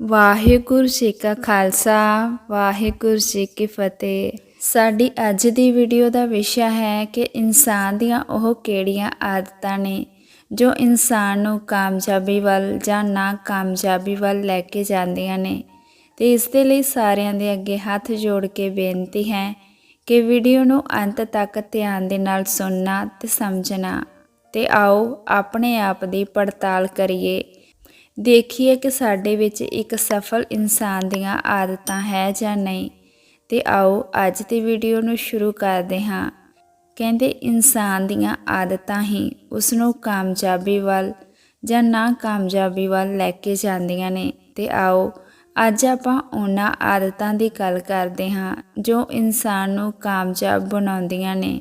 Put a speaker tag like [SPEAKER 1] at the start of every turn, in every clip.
[SPEAKER 1] ਵਾਹਿਗੁਰੂ ਜੀ ਕਾ ਖਾਲਸਾ, ਵਾਹਿਗੁਰੂ ਜੀ ਕੀ ਫਤਿਹ। ਸਾਡੀ ਅੱਜ ਦੀ ਵੀਡੀਓ ਦਾ ਵਿਸ਼ਾ ਹੈ ਕਿ ਇਨਸਾਨ ਦੀਆਂ ਉਹ ਕਿਹੜੀਆਂ ਆਦਤਾਂ ਨੇ ਜੋ ਇਨਸਾਨ ਨੂੰ ਕਾਮਯਾਬੀ ਵੱਲ ਜਾਂ ਨਾ ਕਾਮਯਾਬੀ ਵੱਲ ਲੈ ਕੇ ਜਾਂਦੀਆਂ ਨੇ। ਤੇ ਇਸ ਦੇ ਲਈ ਸਾਰਿਆਂ ਦੇ ਅੱਗੇ ਹੱਥ ਜੋੜ ਕੇ ਬੇਨਤੀ ਹੈ ਕਿ ਵੀਡੀਓ ਨੂੰ ਅੰਤ ਤੱਕ ਧਿਆਨ ਦੇ ਨਾਲ ਸੁਣਨਾ ਤੇ ਸਮਝਣਾ। ਤੇ ਆਓ ਆਪਣੇ ਆਪ ਦੀ ਪੜਤਾਲ ਕਰੀਏ। ਦੇਖੀਏ ਕਿ ਸਾਡੇ ਵਿੱਚ ਇੱਕ ਸਫਲ ਇਨਸਾਨ ਦੀਆਂ ਆਦਤਾਂ ਹੈ ਜਾਂ ਨਹੀਂ। ਤੇ ਆਓ ਅੱਜ ਦੀ ਵੀਡੀਓ ਨੂੰ ਸ਼ੁਰੂ ਕਰਦੇ ਹਾਂ। ਕਹਿੰਦੇ ਇਨਸਾਨ ਦੀਆਂ ਆਦਤਾਂ ਹੀ ਉਸ ਨੂੰ ਕਾਮਯਾਬੀ ਵੱਲ ਜਾਂ ਨਾ ਕਾਮਯਾਬੀ ਵੱਲ ਲੈ ਕੇ ਜਾਂਦੀਆਂ ਨੇ। ਤੇ ਆਓ ਅੱਜ ਆਪਾਂ ਉਹਨਾਂ ਆਦਤਾਂ ਦੀ ਗੱਲ ਕਰਦੇ ਹਾਂ ਜੋ ਇਨਸਾਨ ਨੂੰ ਕਾਮਯਾਬ ਬਣਾਉਂਦੀਆਂ ਨੇ।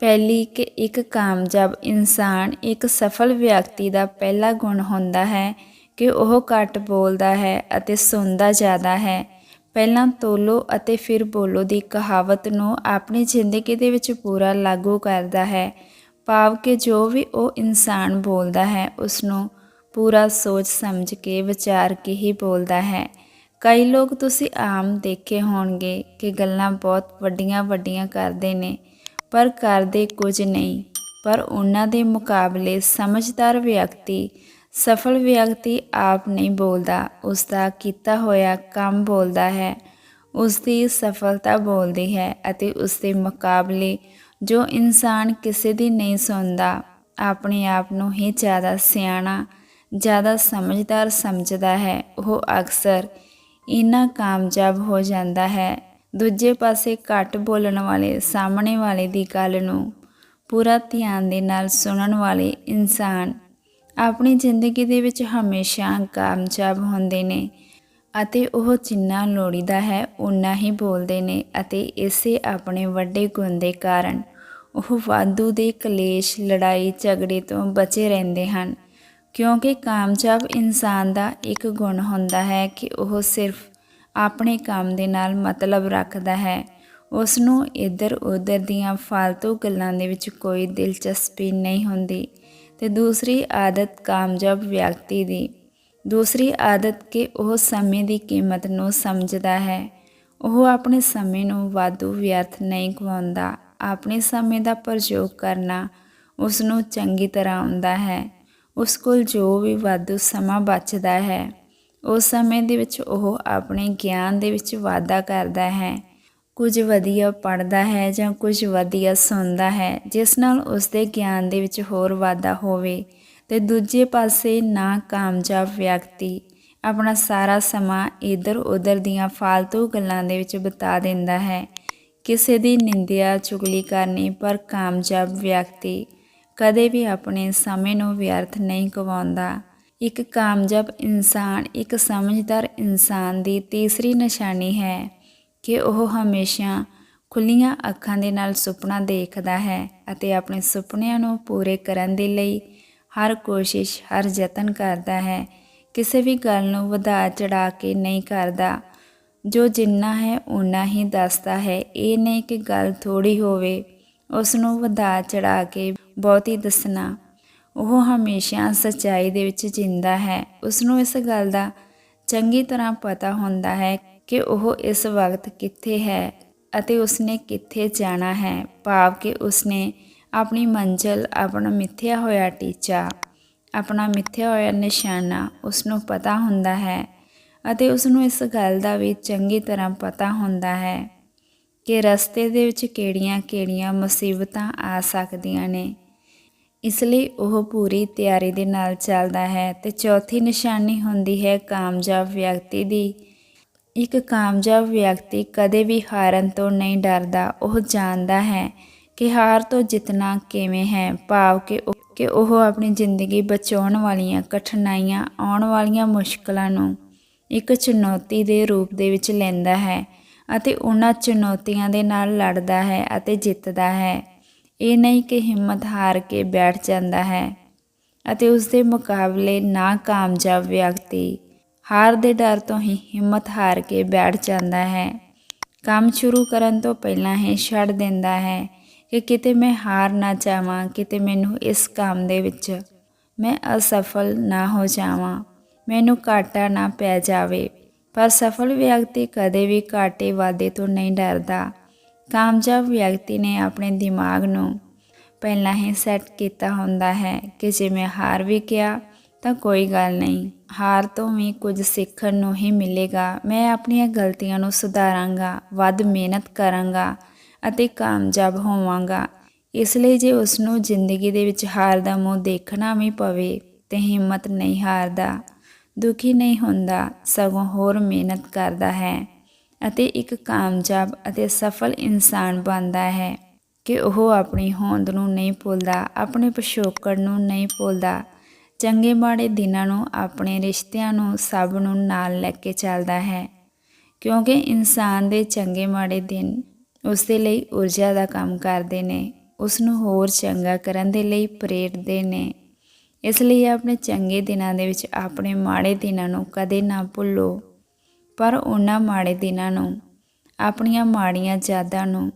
[SPEAKER 1] ਪਹਿਲੀ ਕਿ ਇੱਕ ਕਾਮਯਾਬ ਇਨਸਾਨ ਇੱਕ ਸਫਲ ਵਿਅਕਤੀ ਦਾ ਪਹਿਲਾ ਗੁਣ ਹੁੰਦਾ ਹੈ ਕਿ ਉਹ ਘੱਟ ਬੋਲਦਾ ਹੈ ਅਤੇ ਸੁਣਦਾ ਜ਼ਿਆਦਾ ਹੈ। ਪਹਿਲਾਂ ਤੋਲੋ ਅਤੇ ਫਿਰ ਬੋਲੋ ਦੀ ਕਹਾਵਤ ਨੂੰ ਆਪਣੀ ਜ਼ਿੰਦਗੀ ਦੇ ਵਿੱਚ ਪੂਰਾ ਲਾਗੂ ਕਰਦਾ ਹੈ। ਭਾਵ ਕਿ ਜੋ ਵੀ ਉਹ ਇਨਸਾਨ ਬੋਲਦਾ ਹੈ ਉਸ ਨੂੰ ਪੂਰਾ ਸੋਚ ਸਮਝ ਕੇ, ਵਿਚਾਰ ਕੇ ਹੀ ਬੋਲਦਾ ਹੈ। ਕਈ ਲੋਕ ਤੁਸੀਂ ਆਮ ਦੇਖੇ ਹੋਣਗੇ ਕਿ ਗੱਲਾਂ ਬਹੁਤ ਵੱਡੀਆਂ ਵੱਡੀਆਂ ਕਰਦੇ ਨੇ, ਪਰ ਕਰਦੇ ਕੁਝ ਨਹੀਂ। ਪਰ ਉਹਨਾਂ ਦੇ ਮੁਕਾਬਲੇ ਸਮਝਦਾਰ ਵਿਅਕਤੀ ਸਫਲ ਵਿਅਕਤੀ ਆਪ ਨਹੀਂ ਬੋਲਦਾ ਉਸ ਦਾ ਕੀਤਾ ਹੋਇਆ ਕੰਮ ਬੋਲਦਾ ਹੈ। ਉਸ ਦੀ ਸਫਲਤਾ ਬੋਲਦੀ ਹੈ ਅਤੇ ਉਸ ਦੇ ਮੁਕਾਬਲੇ ਜੋ ਇਨਸਾਨ ਕਿਸੇ ਦੀ ਨਹੀਂ ਸੁਣਦਾ, ਆਪਣੇ ਆਪ ਨੂੰ ਹੀ ਜ਼ਿਆਦਾ ਸਿਆਣਾ, ਜ਼ਿਆਦਾ ਸਮਝਦਾਰ ਸਮਝਦਾ ਹੈ। ਉਹ ਅਕਸਰ ਇਨਾ ਕਾਮਯਾਬ ਹੋ ਜਾਂਦਾ ਹੈ। ਦੂਜੇ ਪਾਸੇ ਘੱਟ ਬੋਲਣ ਵਾਲੇ, ਸਾਹਮਣੇ ਵਾਲੇ ਦੀ ਗੱਲ ਨੂੰ ਪੂਰਾ ਧਿਆਨ ਦੇ ਨਾਲ ਸੁਣਨ ਵਾਲੇ ਇਨਸਾਨ ਆਪਣੀ ਜ਼ਿੰਦਗੀ ਦੇ ਵਿੱਚ ਹਮੇਸ਼ਾ ਕਾਮਯਾਬ ਹੁੰਦੇ ਨੇ ਅਤੇ ਉਹ ਜਿੰਨਾ ਲੋੜੀਦਾ ਹੈ ਉਨਾ ਹੀ ਬੋਲਦੇ ਨੇ ਅਤੇ ਇਸੇ ਆਪਣੇ ਵੱਡੇ ਗੁਣ ਦੇ ਕਾਰਨ ਉਹ ਵਾਧੂ ਦੇ ਕਲੇਸ਼, ਲੜਾਈ, ਝਗੜੇ ਤੋਂ ਬਚੇ ਰਹਿੰਦੇ ਹਨ। ਕਿਉਂਕਿ ਕਾਮਯਾਬ ਇਨਸਾਨ ਦਾ ਇੱਕ ਗੁਣ ਹੁੰਦਾ ਹੈ ਕਿ ਉਹ ਸਿਰਫ ਆਪਣੇ ਕੰਮ ਦੇ ਨਾਲ ਮਤਲਬ ਰੱਖਦਾ ਹੈ। ਉਸ ਨੂੰ ਇੱਧਰ ਉੱਧਰ ਦੀਆਂ ਫालतू ਗੱਲਾਂ ਦੇ ਵਿੱਚ ਕੋਈ ਦਿਲਚਸਪੀ ਨਹੀਂ ਹੁੰਦੀ। ਤੇ ਦੂਸਰੀ ਆਦਤ ਕਾਮਯਾਬ ਵਿਅਕਤੀ ਦੀ। ਦੂਸਰੀ ਆਦਤ ਕਿ ਉਹ ਸਮੇਂ ਦੀ ਕੀਮਤ ਨੂੰ ਸਮਝਦਾ ਹੈ। ਉਹ ਆਪਣੇ ਸਮੇਂ ਨੂੰ ਵਾਧੂ ਵਿਅਰਥ ਨਹੀਂ ਗਵਾਉਂਦਾ ਆਪਣੇ ਸਮੇਂ ਦਾ ਪ੍ਰਯੋਗ ਕਰਨਾ ਉਸ ਨੂੰ ਚੰਗੀ ਤਰ੍ਹਾਂ ਆਉਂਦਾ ਹੈ। ਉਸ ਕੋਲ ਜੋ ਵੀ ਵਾਧੂ ਸਮਾਂ ਬਚਦਾ ਹੈ, ਉਸ ਸਮੇਂ ਦੇ ਵਿੱਚ ਉਹ ਆਪਣੇ ਗਿਆਨ ਦੇ ਵਿੱਚ ਵਾਧਾ ਕਰਦਾ ਹੈ। ਕੁਝ ਵਧੀਆ ਪੜਦਾ ਹੈ ਜਾਂ ਕੁਝ ਵਧੀਆ ਸੁਣਦਾ ਹੈ, ਜਿਸ ਨਾਲ ਉਸ ਦੇ ਗਿਆਨ ਦੇ ਵਿੱਚ ਹੋਰ ਵਾਧਾ ਹੋਵੇ ਤੇ ਦੂਜੇ ਪਾਸੇ ਨਾ ਕਾਮਯਾਬ ਵਿਅਕਤੀ ਆਪਣਾ ਸਾਰਾ ਸਮਾਂ ਇਧਰ ਉਧਰ ਦੀਆਂ ਫालतू ਗੱਲਾਂ ਦੇ ਵਿੱਚ ਬਿਤਾ ਦਿੰਦਾ ਹੈ। ਕਿਸੇ ਦੀ ਨਿੰਦਿਆ ਚੁਗਲੀ ਕਰਨੀ ਪਰ ਕਾਮਯਾਬ ਵਿਅਕਤੀ ਕਦੇ ਵੀ ਆਪਣੇ ਸਮੇਂ ਨੂੰ ਵਿਅਰਥ ਨਹੀਂ ਗਵਾਉਂਦਾ ਇੱਕ ਕਾਮਯਾਬ ਇਨਸਾਨ ਇੱਕ ਸਮਝਦਾਰ ਇਨਸਾਨ ਦੀ ਤੀਸਰੀ ਨਿਸ਼ਾਨੀ ਹੈ। ਕਿ ਉਹ ਹਮੇਸ਼ਾ ਖੁੱਲੀਆਂ ਅੱਖਾਂ ਦੇ ਨਾਲ ਸੁਪਨਾ ਦੇਖਦਾ ਹੈ ਅਤੇ ਆਪਣੇ ਸੁਪਨਿਆਂ ਨੂੰ ਪੂਰੇ ਕਰਨ ਦੇ ਲਈ ਹਰ ਕੋਸ਼ਿਸ਼, ਹਰ ਯਤਨ ਕਰਦਾ ਹੈ। ਕਿਸੇ ਵੀ ਗੱਲ ਨੂੰ ਵਧਾ ਚੜਾ ਕੇ ਨਹੀਂ ਕਰਦਾ। ਜੋ ਜਿੰਨਾ ਹੈ ਉਨਾ ਹੀ ਦੱਸਦਾ ਹੈ। ਇਹ ਨਹੀਂ ਕਿ ਗੱਲ ਥੋੜੀ ਹੋਵੇ ਉਸ ਨੂੰ ਵਧਾ ਚੜਾ ਕੇ ਬਹੁਤੀ ਦੱਸਣਾ। ਉਹ ਹਮੇਸ਼ਾ ਸੱਚਾਈ ਦੇ ਵਿੱਚ ਜਿੰਦਾ ਹੈ। ਉਸ ਨੂੰ ਇਸ ਗੱਲ ਦਾ ਚੰਗੀ ਤਰ੍ਹਾਂ ਪਤਾ ਹੁੰਦਾ ਹੈ ਕਿ ਉਹ ਇਸ ਵਕਤ ਕਿੱਥੇ ਹੈ ਅਤੇ ਉਸਨੇ ਕਿੱਥੇ ਜਾਣਾ ਹੈ, ਭਾਵ ਕਿ ਉਸਨੇ ਆਪਣੀ ਮੰਜ਼ਲ, ਆਪਣਾ ਮਿੱਥਿਆ ਹੋਇਆ ਟੀਚਾ, ਆਪਣਾ ਮਿੱਥਿਆ ਹੋਇਆ ਨਿਸ਼ਾਨਾ ਉਸ ਨੂੰ ਪਤਾ ਹੁੰਦਾ ਹੈ ਅਤੇ ਉਸ ਨੂੰ ਇਸ ਗੱਲ ਦਾ ਵੀ ਚੰਗੀ ਤਰ੍ਹਾਂ ਪਤਾ ਹੁੰਦਾ ਹੈ ਕਿ ਰਸਤੇ ਦੇ ਵਿੱਚ ਕਿਹੜੀਆਂ-ਕਿਹੜੀਆਂ ਮੁਸੀਬਤਾਂ ਆ ਸਕਦੀਆਂ ਨੇ। ਇਸ ਲਈ ਉਹ ਪੂਰੀ ਤਿਆਰੀ ਦੇ ਨਾਲ ਚੱਲਦਾ ਹੈ ਤੇ ਚੌਥੀ ਨਿਸ਼ਾਨੀ ਹੁੰਦੀ ਹੈ ਕਾਮਯਾਬ ਵਿਅਕਤੀ ਦੀ। ਇੱਕ ਕਾਮਯਾਬ ਵਿਅਕਤੀ ਕਦੇ ਵੀ ਹਾਰਨ ਤੋਂ ਨਹੀਂ ਡਰਦਾ। ਉਹ ਜਾਣਦਾ ਹੈ ਕਿ ਹਾਰ ਤੋਂ ਜਿੱਤਣਾ ਕਿਵੇਂ ਹੈ। ਭਾਵ ਕਿ ਉਹ ਕਿ ਉਹ ਆਪਣੀ ਜ਼ਿੰਦਗੀ ਬਚਾਉਣ ਵਾਲੀਆਂ ਕਠਿਨਾਈਆਂ ਆਉਣ ਵਾਲੀਆਂ ਮੁਸ਼ਕਲਾਂ ਨੂੰ ਇੱਕ ਚੁਣੌਤੀ ਦੇ ਰੂਪ ਦੇ ਵਿੱਚ ਲੈਂਦਾ ਹੈ ਅਤੇ ਉਹਨਾਂ ਚੁਣੌਤੀਆਂ ਦੇ ਨਾਲ ਲੜਦਾ ਹੈ ਅਤੇ ਜਿੱਤਦਾ ਹੈ। ਇਹ ਨਹੀਂ ਕਿ ਹਿੰਮਤ ਹਾਰ ਕੇ ਬੈਠ ਜਾਂਦਾ ਹੈ ਅਤੇ ਉਸ ਦੇ ਮੁਕਾਬਲੇ ਨਾ ਕਾਮਯਾਬ ਵਿਅਕਤੀ ਹਾਰ ਦੇ ਡਰ ਤੋਂ ਹੀ ਹਿੰਮਤ ਹਾਰ ਕੇ ਬੈਠ ਜਾਂਦਾ ਹੈ। ਕੰਮ ਸ਼ੁਰੂ ਕਰਨ ਤੋਂ ਪਹਿਲਾਂ ਹੀ ਛੱਡ ਦਿੰਦਾ ਹੈ ਕਿ ਕਿਤੇ ਮੈਂ ਹਾਰ ਨਾ ਜਾਵਾਂ, ਕਿਤੇ ਮੈਨੂੰ ਇਸ ਕੰਮ ਦੇ ਵਿੱਚ ਮੈਂ ਅਸਫਲ ਨਾ ਹੋ ਜਾਵਾਂ, ਮੈਨੂੰ ਘਾਟਾ ਨਾ ਪੈ ਜਾਵੇ। ਪਰ ਸਫਲ ਵਿਅਕਤੀ ਕਦੇ ਵੀ ਘਾਟੇ ਵਾਧੇ ਤੋਂ ਨਹੀਂ ਡਰਦਾ। ਕਾਮਯਾਬ ਵਿਅਕਤੀ ਨੇ ਆਪਣੇ ਦਿਮਾਗ ਨੂੰ ਪਹਿਲਾਂ ਹੀ ਸੈੱਟ ਕੀਤਾ ਹੁੰਦਾ ਹੈ ਕਿ ਜੇ ਮੈਂ ਹਾਰ ਵੀ ਗਿਆ ਤਾਂ ਕੋਈ ਗੱਲ ਨਹੀਂ। ਹਾਰ ਤੋਂ ਵੀ ਕੁਝ ਸਿੱਖਣ ਨੂੰ ਹੀ ਮਿਲੇਗਾ। ਮੈਂ ਆਪਣੀਆਂ ਗਲਤੀਆਂ ਨੂੰ ਸੁਧਾਰਾਂਗਾ, ਵੱਧ ਮਿਹਨਤ ਕਰਾਂਗਾ ਅਤੇ ਕਾਮਯਾਬ ਹੋਵਾਂਗਾ। ਇਸ ਲਈ ਜੇ ਉਸ ਨੂੰ ਜ਼ਿੰਦਗੀ ਦੇ ਵਿੱਚ ਹਾਰ ਦਾ ਮੂੰਹ ਦੇਖਣਾ ਵੀ ਪਵੇ, ਤੇ ਹਿੰਮਤ ਨਹੀਂ ਹਾਰਦਾ, ਦੁਖੀ ਨਹੀਂ ਹੁੰਦਾ, ਸਗੋਂ ਹੋਰ ਮਿਹਨਤ ਕਰਦਾ ਹੈ ਅਤੇ ਇੱਕ ਕਾਮਯਾਬ ਅਤੇ ਸਫਲ ਇਨਸਾਨ ਬਣਦਾ ਹੈ ਕਿ ਉਹ ਆਪਣੀ ਹੋਂਦ ਨੂੰ ਨਹੀਂ ਭੁੱਲਦਾ, ਆਪਣੇ ਪਿਛੋਕੜ ਨੂੰ ਨਹੀਂ ਭੁੱਲਦਾ ਚੰਗੇ ਮਾੜੇ ਦਿਨਾਂ ਨੂੰ, ਆਪਣੇ ਰਿਸ਼ਤਿਆਂ ਨੂੰ ਸਭ ਨੂੰ ਨਾਲ ਲੈ ਕੇ ਚੱਲਦਾ ਹੈ। ਕਿਉਂਕਿ ਇਨਸਾਨ ਦੇ ਚੰਗੇ ਮਾੜੇ ਦਿਨ ਉਸ ਦੇ ਲਈ ਊਰਜਾ ਦਾ ਕੰਮ ਕਰਦੇ ਨੇ, ਉਸ ਨੂੰ ਹੋਰ ਚੰਗਾ ਕਰਨ ਦੇ ਲਈ ਪ੍ਰੇਰਦੇ ਨੇ। ਇਸ ਲਈ ਆਪਣੇ ਚੰਗੇ ਦਿਨਾਂ ਦੇ ਵਿੱਚ ਆਪਣੇ ਮਾੜੇ ਦਿਨਾਂ ਨੂੰ ਕਦੇ ਨਾ ਭੁੱਲੋ। ਪਰ ਉਹਨਾਂ ਮਾੜੇ ਦਿਨਾਂ ਨੂੰ, ਆਪਣੀਆਂ ਮਾੜੀਆਂ ਯਾਦਾਂ ਨੂੰ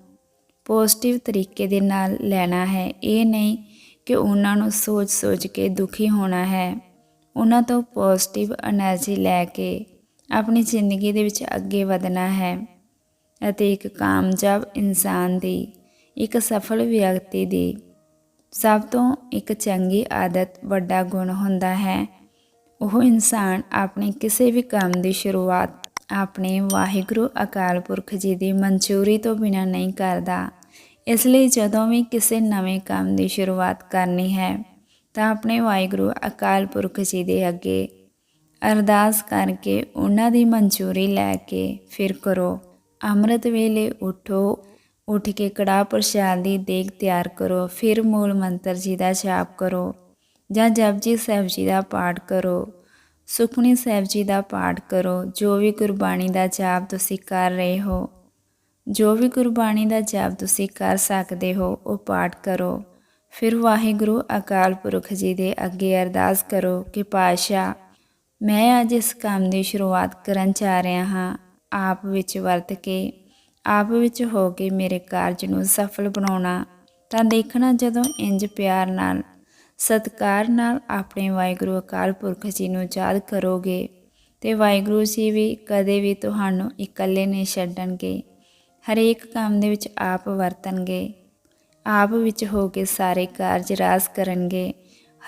[SPEAKER 1] ਪੋਜ਼ਿਟਿਵ ਤਰੀਕੇ ਦੇ ਨਾਲ ਲੈਣਾ ਹੈ। ਇਹ ਨਹੀਂ ਕਿ ਉਹਨਾਂ ਨੂੰ ਸੋਚ-ਸੋਚ ਕੇ ਦੁਖੀ ਹੋਣਾ ਹੈ। ਉਹਨਾਂ ਤੋਂ ਪੋਜ਼ਿਟਿਵ એનર્ਜੀ ਲੈ ਕੇ ਆਪਣੀ ਜ਼ਿੰਦਗੀ ਦੇ ਵਿੱਚ ਅੱਗੇ ਵਧਣਾ ਹੈ ਅਤੇ ਇੱਕ ਕਾਮਯਾਬ ਇਨਸਾਨ ਦੀ, ਇੱਕ ਸਫਲ ਵਿਅਕਤੀ ਦੀ ਸਭ ਤੋਂ ਇੱਕ ਚੰਗੀ ਆਦਤ ਵੱਡਾ ਗੁਣ ਹੁੰਦਾ ਹੈ। ਉਹ ਇਨਸਾਨ ਆਪਣੇ ਕਿਸੇ ਵੀ ਕੰਮ ਦੀ ਸ਼ੁਰੂਆਤ ਆਪਣੇ ਵਾਹਿਗੁਰੂ ਅਕਾਲ ਪੁਰਖ ਜੀ ਦੀ ਮਨਜ਼ੂਰੀ ਤੋਂ ਬਿਨਾਂ ਨਹੀਂ ਕਰਦਾ। ਇਸ ਲਈ ਜਦੋਂ ਵੀ ਕਿਸੇ ਨਵੇਂ ਕੰਮ ਦੀ ਸ਼ੁਰੂਆਤ ਕਰਨੀ ਹੈ, ਤਾਂ ਆਪਣੇ ਵਾਹਿਗੁਰੂ ਅਕਾਲ ਪੁਰਖ ਜੀ ਦੇ ਅੱਗੇ ਅਰਦਾਸ ਕਰਕੇ ਉਹਨਾਂ ਦੀ ਮਨਜ਼ੂਰੀ ਲੈ ਕੇ ਫਿਰ ਕਰੋ। ਅੰਮ੍ਰਿਤ ਵੇਲੇ ਉਠੋ, ਉੱਠ ਕੇ ਕੜਾ ਪ੍ਰਸ਼ਾਦ ਦੀ ਦੇਗ ਤਿਆਰ ਕਰੋ, ਫਿਰ ਮੂਲ ਮੰਤਰ ਜੀ ਦਾ ਜਾਪ ਕਰੋ ਜਾਂ ਜਪਜੀ ਸਾਹਿਬ ਜੀ ਦਾ ਪਾਠ ਕਰੋ, ਸੁਖਮਨੀ ਸਾਹਿਬ ਜੀ ਦਾ ਪਾਠ ਕਰੋ, ਜੋ ਵੀ ਗੁਰਬਾਣੀ ਦਾ ਜਾਪ ਤੁਸੀਂ ਕਰ ਰਹੇ ਹੋ। ਜੋ ਵੀ ਗੁਰਬਾਣੀ ਦਾ ਜਾਪ ਤੁਸੀਂ ਕਰ ਸਕਦੇ ਹੋ, ਉਹ ਪਾਠ ਕਰੋ। ਫਿਰ ਵਾਹਿਗੁਰੂ ਅਕਾਲ ਪੁਰਖ ਜੀ ਦੇ ਅੱਗੇ ਅਰਦਾਸ ਕਰੋ ਕਿ ਪਾਸ਼ਾ ਮੈਂ ਅੱਜ ਇਸ ਕੰਮ ਦੀ ਸ਼ੁਰੂਆਤ ਕਰਨ ਜਾ ਰਿਹਾ ਹਾਂ। ਆਪ ਵਿੱਚ ਵਰਤ ਕੇ, ਆਪ ਵਿੱਚ ਹੋ ਕੇ ਮੇਰੇ ਕਾਰਜ ਨੂੰ ਸਫਲ ਬਣਾਉਣਾ। ਤਾਂ ਦੇਖਣਾ ਜਦੋਂ ਇੰਜ ਪਿਆਰ ਨਾਲ, ਸਤਕਾਰ ਨਾਲ ਆਪਣੇ ਵਾਹਿਗੁਰੂ ਅਕਾਲ ਪੁਰਖ ਜੀ ਨੂੰ ਯਾਦ ਕਰੋਗੇ, ਤੇ ਵਾਹਿਗੁਰੂ ਜੀ ਵੀ ਕਦੇ ਵੀ ਤੁਹਾਨੂੰ ਇਕੱਲੇ ਨਹੀਂ ਛੱਡਣਗੇ। ਹਰੇਕ ਕੰਮ ਦੇ ਵਿੱਚ ਆਪ ਵਰਤਣਗੇ। ਆਪ ਵਿੱਚ ਹੋ ਕੇ ਸਾਰੇ ਕਾਰਜ ਰਾਸ ਕਰਨਗੇ।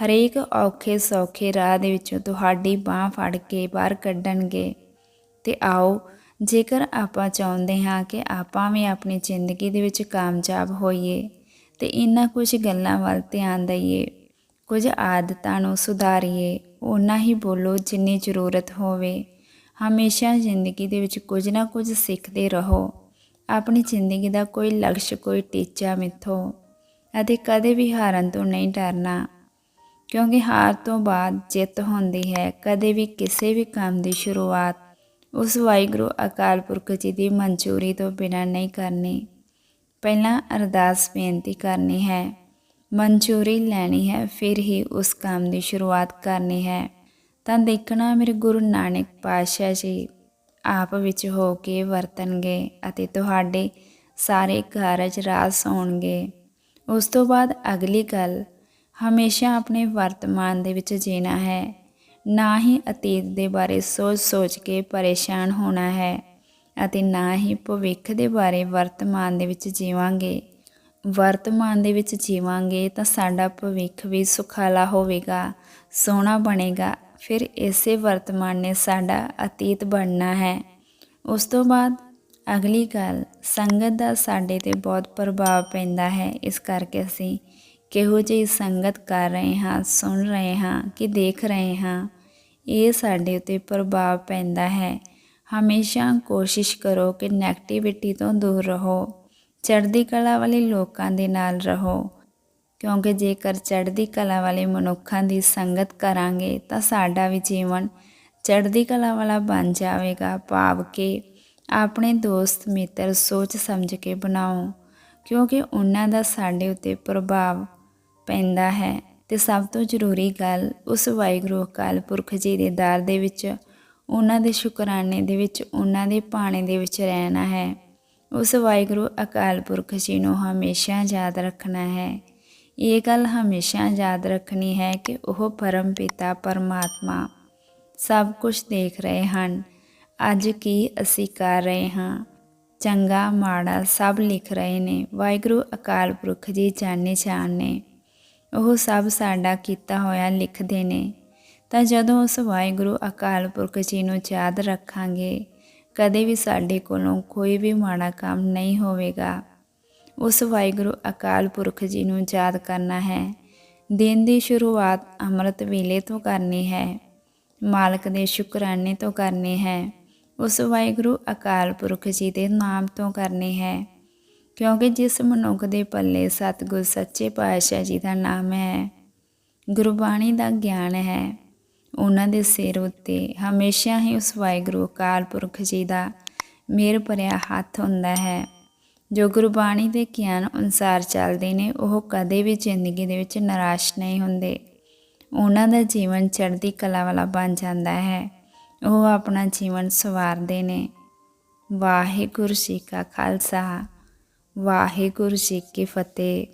[SPEAKER 1] ਹਰੇਕ ਔਖੇ ਸੌਖੇ ਰਾਹ ਦੇ ਵਿੱਚੋਂ ਤੁਹਾਡੀ ਬਾਹ ਫੜ ਕੇ ਬਾਹਰ ਕੱਢਣਗੇ। ਤੇ ਆਓ, ਜੇਕਰ ਆਪਾਂ ਚਾਹੁੰਦੇ ਹਾਂ ਕਿ ਆਪਾਂ ਵੀ ਆਪਣੀ ਜ਼ਿੰਦਗੀ ਦੇ ਵਿੱਚ ਕਾਮਯਾਬ ਹੋਈਏ, ਤੇ ਇਹਨਾਂ ਕੁਝ ਗੱਲਾਂ ਵੱਲ ਧਿਆਨ ਦਈਏ, ਕੁਝ ਆਦਤਾਂ ਨੂੰ ਸੁਧਾਰੀਏ ਉਹਨਾਂ ਹੀ ਬੋਲੋ ਜਿੰਨੀ ਜ਼ਰੂਰਤ ਹੋਵੇ। ਹਮੇਸ਼ਾ ਜ਼ਿੰਦਗੀ ਦੇ ਵਿੱਚ ਕੁਝ ਨਾ ਕੁਝ ਸਿੱਖਦੇ ਰਹੋ। ਆਪਣੀ ਜ਼ਿੰਦਗੀ ਦਾ ਕੋਈ ਲਕਸ਼, ਕੋਈ ਟੀਚਾ ਮਿੱਥੋ ਅਤੇ ਕਦੇ ਵੀ ਹਾਰਨ ਤੋਂ ਨਹੀਂ ਡਰਨਾ। ਕਿਉਂਕਿ ਹਾਰ ਤੋਂ ਬਾਅਦ ਜਿੱਤ ਹੁੰਦੀ ਹੈ। ਕਦੇ ਵੀ ਕਿਸੇ ਵੀ ਕੰਮ ਦੀ ਸ਼ੁਰੂਆਤ ਉਸ ਵਾਹਿਗੁਰੂ ਅਕਾਲ ਪੁਰਖ ਜੀ ਦੀ ਮਨਜ਼ੂਰੀ ਤੋਂ ਬਿਨਾਂ ਨਹੀਂ ਕਰਨੀ। ਪਹਿਲਾਂ ਅਰਦਾਸ ਬੇਨਤੀ ਕਰਨੀ ਹੈ। ਮਨਜ਼ੂਰੀ ਲੈਣੀ ਹੈ, ਫਿਰ ਹੀ ਉਸ ਕੰਮ ਦੀ ਸ਼ੁਰੂਆਤ ਕਰਨੀ ਹੈ। ਤਾਂ ਦੇਖਣਾ ਮੇਰੇ ਗੁਰੂ ਨਾਨਕ ਪਾਤਸ਼ਾਹ ਜੀ ਆਪ ਵਿੱਚ ਹੋ ਕੇ ਵਰਤਣਗੇ ਅਤੇ ਤੁਹਾਡੇ ਸਾਰੇ ਕਾਰਜ ਰਾਸ ਹੋਣਗੇ। ਉਸ ਤੋਂ ਬਾਅਦ ਅਗਲੀ ਗੱਲ, ਹਮੇਸ਼ਾ ਆਪਣੇ ਵਰਤਮਾਨ ਦੇ ਵਿੱਚ ਜੀਣਾ ਹੈ। ਨਾ ਹੀ ਅਤੀਤ ਦੇ ਬਾਰੇ ਸੋਚ-ਸੋਚ ਕੇ ਪਰੇਸ਼ਾਨ ਹੋਣਾ ਹੈ ਅਤੇ ਨਾ ਹੀ ਭਵਿੱਖ ਦੇ ਬਾਰੇ ਵਰਤਮਾਨ ਦੇ ਵਿੱਚ ਜੀਵਾਂਗੇ। ਵਰਤਮਾਨ ਦੇ ਵਿੱਚ ਜੀਵਾਂਗੇ ਤਾਂ ਸਾਡਾ ਭਵਿੱਖ ਵੀ ਸੁਖਾਲਾ ਹੋਵੇਗਾ, ਸੋਹਣਾ ਬਣੇਗਾ ਫਿਰ ਇਸੇ ਵਰਤਮਾਨ ਨੇ ਸਾਡਾ ਅਤੀਤ ਬਣਨਾ ਹੈ। ਉਸ ਤੋਂ ਬਾਅਦ ਅਗਲੀ ਗੱਲ, ਸੰਗਤ ਦਾ ਸਾਡੇ ਤੇ ਬਹੁਤ ਪ੍ਰਭਾਵ ਪੈਂਦਾ ਹੈ। ਇਸ ਕਰਕੇ ਅਸੀਂ ਕਿਹੋ ਜਿਹੀ ਸੰਗਤ ਕਰ ਰਹੇ ਹਾਂ, ਸੁਣ ਰਹੇ ਹਾਂ ਕਿ ਦੇਖ ਰਹੇ ਹਾਂ, ਇਹ ਸਾਡੇ ਉਤੇ ਪ੍ਰਭਾਵ ਪੈਂਦਾ ਹੈ। ਹਮੇਸ਼ਾ ਕੋਸ਼ਿਸ਼ ਕਰੋ ਕਿ 네ਗੇਟਿਵਿਟੀ ਤੋਂ ਦੂਰ ਰਹੋ, ਚੜ੍ਹਦੀ ਕਲਾ ਵਾਲੇ ਲੋਕਾਂ ਦੇ ਨਾਲ ਰਹੋ। ਕਿਉਂਕਿ ਜੇਕਰ ਚੜ੍ਹਦੀ ਕਲਾ ਵਾਲੇ ਮਨੁੱਖਾਂ ਦੀ ਸੰਗਤ ਕਰਾਂਗੇ ਤਾਂ ਸਾਡਾ ਵੀ ਜੀਵਨ ਚੜ੍ਹਦੀ ਕਲਾ ਵਾਲਾ ਬਣ ਜਾਵੇਗਾ। ਭਾਵ ਕਿ ਆਪਣੇ ਦੋਸਤ ਮਿੱਤਰ ਸੋਚ ਸਮਝ ਕੇ ਬਣਾਓ, ਕਿਉਂਕਿ ਉਹਨਾਂ ਦਾ ਸਾਡੇ ਉੱਤੇ ਪ੍ਰਭਾਵ ਪੈਂਦਾ ਹੈ। ਤੇ ਸਭ ਤੋਂ ਜ਼ਰੂਰੀ ਗੱਲ, ਉਸ ਵਾਹਿਗੁਰੂ ਅਕਾਲ ਪੁਰਖ ਜੀ ਦੇ ਦਰ ਦੇ ਵਿੱਚ, ਉਹਨਾਂ ਦੇ ਸ਼ੁਕਰਾਨੇ ਦੇ ਵਿੱਚ, ਉਹਨਾਂ ਦੇ ਪਾਣੇ ਦੇ ਵਿੱਚ ਰਹਿਣਾ ਹੈ। ਉਸ ਵਾਹਿਗੁਰੂ ਅਕਾਲ ਪੁਰਖ ਜੀ ਨੂੰ ਹਮੇਸ਼ਾ ਯਾਦ ਰੱਖਣਾ ਹੈ। ਇਹ ਗੱਲ ਹਮੇਸ਼ਾ ਯਾਦ ਰੱਖਣੀ ਹੈ ਕਿ ਉਹ ਪਰਮ ਪਿਤਾ, ਪਰਮਾਤਮਾ ਸਭ ਕੁਝ ਦੇਖ ਰਹੇ ਹਨ। ਅੱਜ ਕੀ ਅਸੀਂ ਕਰ ਰਹੇ ਹਾਂ? ਚੰਗਾ, ਮਾੜਾ ਸਭ ਲਿਖ ਰਹੇ ਨੇ। ਵਾਹਿਗੁਰੂ ਅਕਾਲ ਪੁਰਖ ਜੀ, ਜਾਣੇ ਜਾਣ। ਨੇ ਉਹ ਸਭ ਸਾਡਾ ਕੀਤਾ ਹੋਇਆ ਲਿਖਦੇ ਨੇ। ਤਾਂ ਜਦੋਂ ਉਸ ਵਾਹਿਗੁਰੂ ਅਕਾਲ ਪੁਰਖ ਜੀ ਨੂੰ ਯਾਦ ਰੱਖਾਂਗੇ, ਕਦੇ ਵੀ ਸਾਡੇ ਕੋਲੋਂ ਕੋਈ ਵੀ ਮਾੜਾ ਕੰਮ ਨਹੀਂ ਹੋਵੇਗਾ। ਉਸ ਵਾਹਿਗੁਰੂ ਅਕਾਲ ਪੁਰਖ ਜੀ ਨੂੰ ਯਾਦ ਕਰਨਾ ਹੈ। ਦਿਨ ਦੀ ਸ਼ੁਰੂਆਤ ਅੰਮ੍ਰਿਤ ਵੇਲੇ ਤੋਂ ਕਰਨੀ ਹੈ। ਮਾਲਕ ਦੇ ਸ਼ੁਕਰਾਨੇ ਤੋਂ ਕਰਨੀ ਹੈ। ਉਸ ਵਾਹਿਗੁਰੂ ਅਕਾਲ ਪੁਰਖ ਜੀ ਦੇ ਨਾਮ ਤੋਂ ਕਰਨੀ ਹੈ। ਕਿਉਂਕਿ ਜਿਸ ਮਨੁੱਖ ਦੇ ਪੱਲੇ ਸਤਿਗੁਰ ਸੱਚੇ ਪਾਤਸ਼ਾਹ ਜੀ ਦਾ ਨਾਮ ਹੈ, ਗੁਰਬਾਣੀ ਦਾ ਗਿਆਨ ਹੈ, ਉਹਨਾਂ ਦੇ ਸਿਰ ਉੱਤੇ ਹਮੇਸ਼ਾ ਹੀ ਉਸ ਵਾਹਿਗੁਰੂ ਅਕਾਲ ਪੁਰਖ ਜੀ ਦਾ ਮੇਰ ਭਰਿਆ ਹੱਥ ਹੁੰਦਾ ਹੈ। ਜੋ ਗੁਰਬਾਣੀ ਦੇ ਗਿਆਨ ਅਨੁਸਾਰ ਚੱਲਦੇ ਨੇ, ਉਹ ਕਦੇ ਵੀ ਜ਼ਿੰਦਗੀ ਦੇ ਵਿੱਚ ਨਿਰਾਸ਼ ਨਹੀਂ ਹੁੰਦੇ। ਉਹਨਾਂ ਦਾ ਜੀਵਨ ਚੜ੍ਹਦੀ ਕਲਾ ਵਾਲਾ ਬਣ ਜਾਂਦਾ ਹੈ। ਉਹ ਆਪਣਾ ਜੀਵਨ ਸਵਾਰਦੇ ਨੇ। ਵਾਹਿਗੁਰੂ ਜੀ ਕਾ ਖਾਲਸਾ। ਵਾਹਿਗੁਰੂ ਜੀ ਕੀ ਫਤਿਹ।